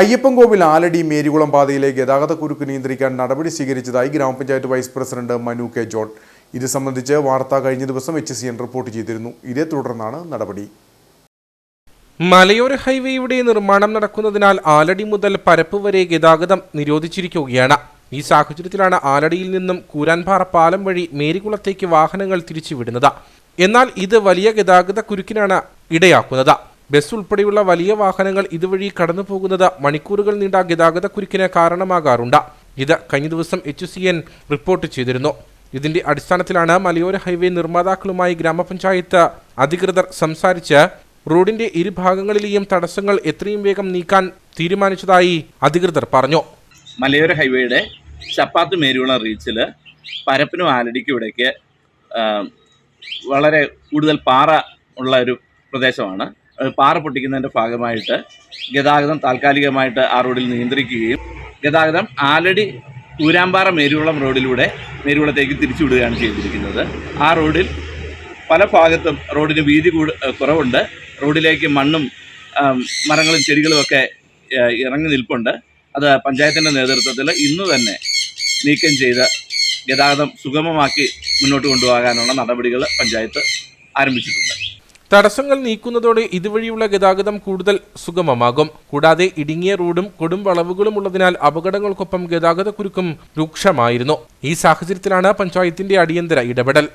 അയ്യപ്പൻകോവിൽ ആലടി മേരികുളം പാതയിലെ ഗതാഗതക്കുരുക്ക് നിയന്ത്രിക്കാൻ നടപടി സ്വീകരിച്ചതായി ഗ്രാമപഞ്ചായത്ത് vice president Manu K John. ഇത് സംബന്ധിച്ച് വാർത്ത കഴിഞ്ഞ ദിവസം എച്ച് സി എൻ റിപ്പോർട്ട് ചെയ്തിരുന്നു. ഇതേ തുടർന്നാണ് നടപടി. മലയോര ഹൈവേയുടെ നിർമ്മാണം നടക്കുന്നതിനാൽ ആലടി മുതൽ പരപ്പ് വരെ ഗതാഗതം നിരോധിച്ചിരിക്കുകയാണ്. ഈ സാഹചര്യത്തിലാണ് ആലടിയിൽ നിന്നും കൂരാൻപാറ പാലം വഴി മേരികുളത്തേക്ക് വാഹനങ്ങൾ തിരിച്ചുവിടുന്നത്. എന്നാൽ ഇത് വലിയ ഗതാഗത കുരുക്കിനാണ് ഇടയാക്കുന്നത്. ബസ് ഉൾപ്പെടെയുള്ള വലിയ വാഹനങ്ങൾ ഇതുവഴി കടന്നു പോകുന്നത് മണിക്കൂറുകൾ നീണ്ട ഗതാഗത കുരുക്കിന് കാരണമാകാറുണ്ട്. ഇത് കഴിഞ്ഞ ദിവസം എച്ച് സി എൻ റിപ്പോർട്ട് ചെയ്തിരുന്നു. ഇതിന്റെ അടിസ്ഥാനത്തിലാണ് മലയോര ഹൈവേ നിർമ്മാതാക്കളുമായി ഗ്രാമപഞ്ചായത്ത് അധികൃതർ സംസാരിച്ച് റോഡിന്റെ ഇരുഭാഗങ്ങളിലെയും തടസ്സങ്ങൾ എത്രയും വേഗം നീക്കാൻ തീരുമാനിച്ചതായി അധികൃതർ പറഞ്ഞു. മലയോര ഹൈവേയുടെ ചപ്പാത്ത് മേരുകുളം റീച്ചിൽ പരപ്പിനും ആലടിക്കും ഇടയ്ക്ക് വളരെ കൂടുതൽ പാറ ഉള്ള ഒരു പ്രദേശമാണ്. പാറ പൊട്ടിക്കുന്നതിന്റെ ഭാഗമായിട്ട് ഗതാഗതം താൽക്കാലികമായിട്ട് ആ റോഡിൽ നിയന്ത്രിക്കുകയും ഗതാഗതം ആലടി ഊരാമ്പാറ മേരുകുളം റോഡിലൂടെ മേരുകുളത്തേക്ക് തിരിച്ചുവിടുകയാണ് ചെയ്തിരിക്കുന്നത്. ആ റോഡിൽ പല ഭാഗത്തും റോഡിന് വീതി കൂടു കുറവുണ്ട്. റോഡിലേക്ക് മണ്ണും മരങ്ങളും ചെടികളും ഒക്കെ ഇറങ്ങി നിൽപ്പുണ്ട്. അത് പഞ്ചായത്തിന്റെ നേതൃത്വത്തിൽ ഇന്ന് തന്നെ നീക്കം ചെയ്ത് ഗതാഗതം സുഗമമാക്കി മുന്നോട്ട് കൊണ്ടുപോകാനുള്ള നടപടികൾ പഞ്ചായത്ത് ആരംഭിച്ചിട്ടുണ്ട്. തടസ്സങ്ങൾ നീക്കുന്നതോടെ ഇതുവഴിയുള്ള ഗതാഗതം കൂടുതൽ സുഗമമാകും. കൂടാതെ ഇടുങ്ങിയ റോഡും കൊടും വളവുകളും ഉള്ളതിനാൽ അപകടങ്ങൾക്കൊപ്പം ഗതാഗതക്കുരുക്കും രൂക്ഷമായിരുന്നു. ഈ സാഹചര്യത്തിലാണ് പഞ്ചായത്തിന്റെ അടിയന്തര ഇടപെടൽ.